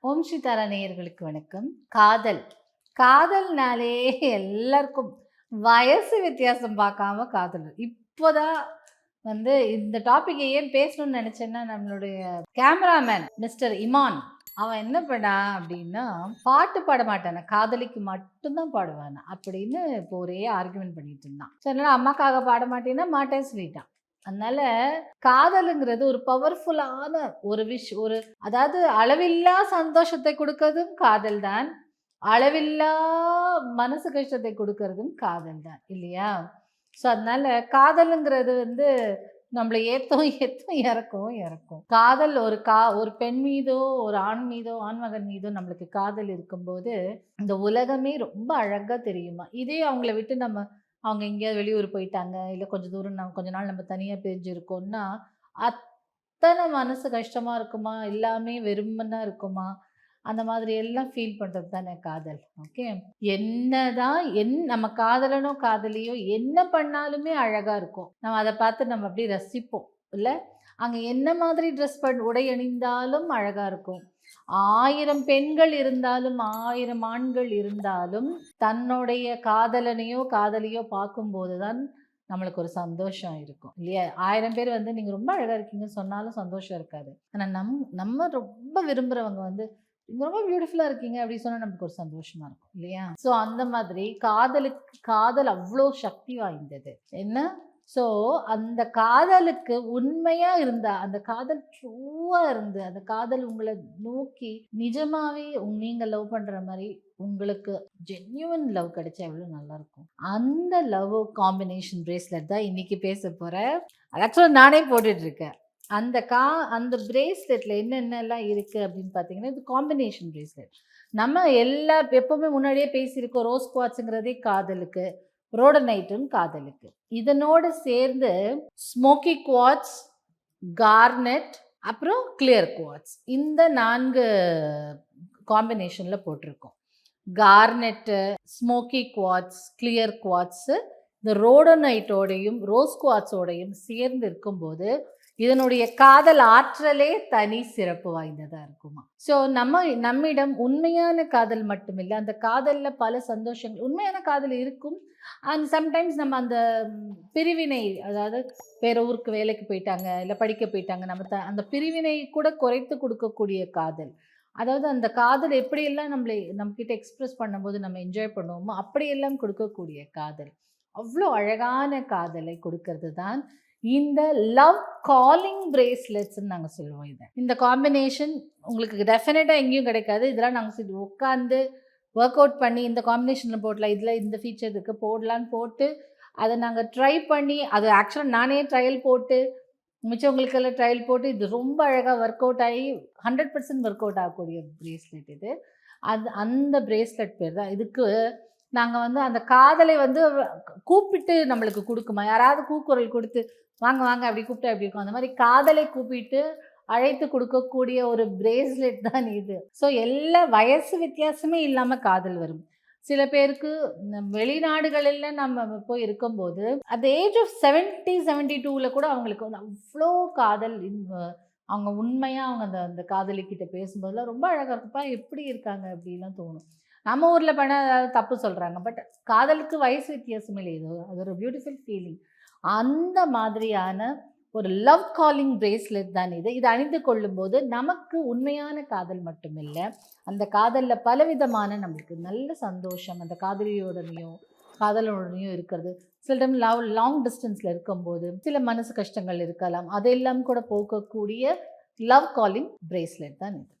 ஓம் ஸ்ரீ தாரா நேயர்களுக்கு வணக்கம். காதல். காதல்னாலே எல்லாருக்கும் வயசு வித்தியாசம் பார்க்காம காதல். இப்போதான் வந்து இந்த டாபிக் ஏன் பேசணும்னு நினச்சேன்னா நம்மளுடைய கேமராமேன் மிஸ்டர் இமான் அவன் என்ன பண்ணா அப்படின்னா பாட்டு பாட மாட்டான. காதலிக்கு மட்டும்தான் பாடுவான் அப்படின்னு இப்போ ஒரே ஆர்குமெண்ட் பண்ணிட்டு இருந்தான். சரி அம்மாக்காக பாட மாட்டேன்னா மாட்டேன்னு சொல்லிட்டான். அதனால காதலுங்கிறது ஒரு பவர்ஃபுல்லான ஒரு விஷ் ஒரு அதாவது அளவில்லா சந்தோஷத்தை கொடுக்கறதும் காதல் தான். அளவில்லா மனசு கஷ்டத்தை கொடுக்கறதும் காதல் தான் இல்லையா? ஸோ அதனால காதலுங்கிறது வந்து நம்மளை ஏற்றும் ஏற்றும் இறக்கும் இறக்கும். காதல் ஒரு கா ஒரு பெண் மீதோ ஒரு ஆண் மீதோ ஆண்மகன் மீதோ நம்மளுக்கு காதல் இருக்கும்போது இந்த உலகமே ரொம்ப அழகாக தெரியுமா? இதே அவங்கள விட்டு நம்ம அவங்க எங்கேயாவது வெளியூர் போயிட்டாங்க இல்லை கொஞ்சம் தூரம் நம்ம கொஞ்ச நாள் நம்ம தனியாக பிரிஞ்சிருக்கோம்னா அத்தனை மனசு கஷ்டமாக இருக்குமா? எல்லாமே வெறுமனாக இருக்குமா? அந்த மாதிரி எல்லாம் ஃபீல் பண்ணுறது தானே காதல் ஓகே என்னதான் என் நம்ம காதலனோ காதலியோ என்ன பண்ணாலுமே அழகாக இருக்கும். நம்ம அதை பார்த்து நம்ம அப்படியே ரசிப்போம் இல்லை? அங்கே என்ன மாதிரி ட்ரெஸ் பண் உடை அணிந்தாலும் அழகாக இருக்கும். ஆயிரம் பெண்கள் இருந்தாலும் ஆயிரம் ஆண்கள் இருந்தாலும் தன்னுடைய காதலனையோ காதலியோ பார்க்கும்போது தான் நம்மளுக்கு ஒரு சந்தோஷம் இருக்கும். இல்லையா? ஆயிரம் பேர் வந்து நீங்கள் ரொம்ப அழகாக இருக்கீங்கன்னு சொன்னாலும் சந்தோஷம் இருக்காது. ஆனால் நம் நம்ம ரொம்ப விரும்புகிறவங்க வந்து நீங்கள் ரொம்ப பியூட்டிஃபுல்லாக இருக்கீங்க அப்படி சொன்னால் நமக்கு ஒரு சந்தோஷமா இருக்கும். இல்லையா? ஸோ அந்த மாதிரி காதலுக்கு காதல் அவ்வளோ சக்தி வாய்ந்தது. என்ன? ஸோ அந்த காதலுக்கு உண்மையாக இருந்தா அந்த காதல் ட்ரூவாக இருந்து அந்த காதல் உங்களை நோக்கி நிஜமாவே நீங்கள் நீங்க லவ் பண்ணுற மாதிரி உங்களுக்கு ஜென்யூன் லவ் கிடைச்சா எவ்வளோ நல்லா இருக்கும் அந்த லவ் காம்பினேஷன் பிரேஸ்லெட் தான் இன்னைக்கு பேச போகிறேன் ஆக்சுவலாக நானே போட்டுட்டு இருக்கேன் அந்த கா அந்த பிரேஸ்லெட்டில் என்னென்னலாம் இருக்குது அப்படின்னு பார்த்தீங்கன்னா இது காம்பினேஷன் பிரேஸ்லெட் நம்ம எல்லா எப்போவுமே முன்னாடியே பேசியிருக்கோம் ரோஸ் குவாட்ஸுங்கிறதே காதலுக்கு. ரோடனைட்டும் காதலுக்கு. இதனோடு சேர்ந்து ஸ்மோக்கி குவாட்ஸ் கார்னெட் அப்புறம் கிளியர் குவாட்ஸ். இந்த நான்கு காம்பினேஷனில் போட்டிருக்கோம். Garnet smoky quartz clear quartz இந்த ரோடனைட்டோடையும் ரோஸ் குவாட்ஸோடையும் சேர்ந்து இருக்கும்போது இதனுடைய காதல் ஆற்றலே தனி சிறப்பு வாய்ந்ததாக இருக்குமா? ஸோ நம்ம நம்மிடம் உண்மையான காதல் மட்டுமில்லை அந்த காதலில் பல சந்தோஷங்கள் உண்மையான காதல் இருக்கும். அண்ட் சம்டைம்ஸ் நம்ம அந்த பிரிவினை அதாவது வேற ஊருக்கு வேலைக்கு போயிட்டாங்க இல்லை படிக்க போயிட்டாங்க நம்ம த அந்த பிரிவினை கூட குறைத்து கொடுக்கக்கூடிய காதல். அதாவது அந்த காதல் எப்படியெல்லாம் நம்மளை நம்மக்கிட்ட எக்ஸ்பிரஸ் பண்ணும்போது நம்ம என்ஜாய் பண்ணுவோமோ அப்படியெல்லாம் கொடுக்கக்கூடிய காதல். அவ்வளோ அழகான காதலை கொடுக்கறது தான் இந்த லவ் காலிங் பிரேஸ்லெட்ஸ்ன்னு நாங்கள் சொல்லுவோம் இதை. இந்த காம்பினேஷன் உங்களுக்கு டெஃபினட்டாக எங்கேயும் கிடைக்காது. இதெல்லாம் நாங்கள் உட்காந்து ஒர்க் அவுட் பண்ணி இந்த காம்பினேஷனில் போடலாம் இதில் இந்த ஃபீச்சர் இருக்குது போடலான்னு போட்டு அதை நாங்கள் ட்ரை பண்ணி அது ஆக்சுவலாக நானே ட்ரையல் போட்டு மிச்சவங்களுக்கெல்லாம் ட்ரையல் போட்டு இது ரொம்ப அழகாக ஒர்க் அவுட் ஆகி ஹண்ட்ரட் பர்சன்ட் ஒர்க் அவுட் ஆகக்கூடிய பிரேஸ்லெட் இது. அது அந்த பிரேஸ்லெட் பேர் தான். இதுக்கு நாங்கள் வந்து அந்த காதலை வந்து கூப்பிட்டு நம்மளுக்கு கொடுக்குமா? யாராவது கூக்குரல் கொடுத்து வாங்க வாங்க அப்படி கூப்பிட்டு அப்படி இருக்கும்? அந்த மாதிரி காதலை கூப்பிட்டு அழைத்து கொடுக்கக்கூடிய ஒரு பிரேஸ்லெட் தான் இது. ஸோ எல்லா வயசு வித்தியாசமே இல்லாமல் காதல் வரும். சில பேருக்கு வெளிநாடுகளில் நம்ம போய் இருக்கும்போது அந்த ஏஜ் ஆஃப் செவன்ட்டி செவன்ட்டி டூவில் கூட அவங்களுக்கு வந்து அவ்வளோ காதல் அவங்க உண்மையாக அவங்க அந்த அந்த காதலிக்கிட்ட பேசும்போதெல்லாம் ரொம்ப அழகாக இருக்குப்பா எப்படி இருக்காங்க அப்படிலாம் தோணும். நம்ம ஊரில் பண்ண தப்பு சொல்கிறாங்க பட் காதலுக்கு வயசு வித்தியாசம் இல்லை. இது அது ஒரு பியூட்டிஃபுல் ஃபீலிங் அந்த மாதிரியான ஒரு லவ் காலிங் பிரேஸ்லெட் தான் இது. இது அணிந்து கொள்ளும்போது நமக்கு உண்மையான காதல் மட்டுமில்லை. அந்த காதலில் பலவிதமான நம்மளுக்கு நல்ல சந்தோஷம் அந்த காதலியோடனையும் காதலோடனையும் இருக்கிறது. சில டைம் லவ் லாங் டிஸ்டன்ஸில் இருக்கும்போது சில மனசு கஷ்டங்கள் இருக்கலாம். அதெல்லாம் கூட போக்கக்கூடிய லவ் காலிங் பிரேஸ்லெட் தான் இது.